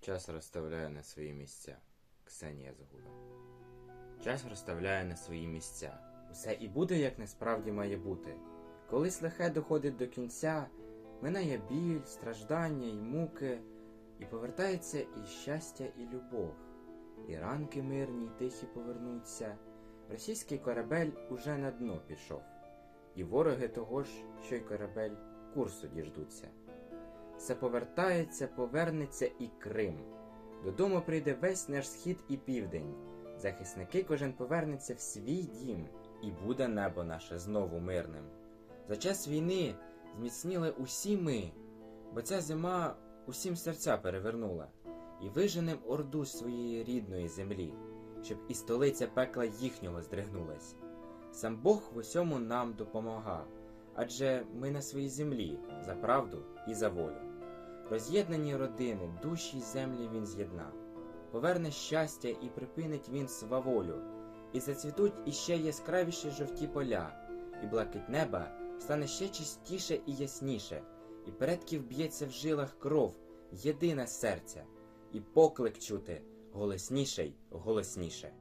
Час розставляє на свої місця. Ксенія Загула. Час розставляє на свої місця. Усе і буде, як насправді має бути. Колись лихе доходить до кінця, минає біль, страждання і муки, і повертається і щастя, і любов. І ранки мирні й тихі повернуться. Російський корабель уже на дно пішов, і вороги того ж, що й корабель, курсу діждуться. Все повертається, повернеться і Крим. Додому прийде весь наш схід і південь. Захисники кожен повернеться в свій дім, і буде небо наше знову мирним. За час війни зміцніли усі ми, бо ця зима усім серця перевернула, і виженем орду своєї рідної землі, щоб і столиця пекла їхнього здригнулась. Сам Бог в усьому нам допомога, адже ми на своїй землі за правду і за волю. Роз'єднані родини, душі й землі він з'єдна, поверне щастя і припинить він сваволю, і зацвітуть іще яскравіші жовті поля, і блакить неба стане ще чистіше і ясніше, і предків б'ється в жилах кров, єдине серця, і поклик чути голосніше голосніше.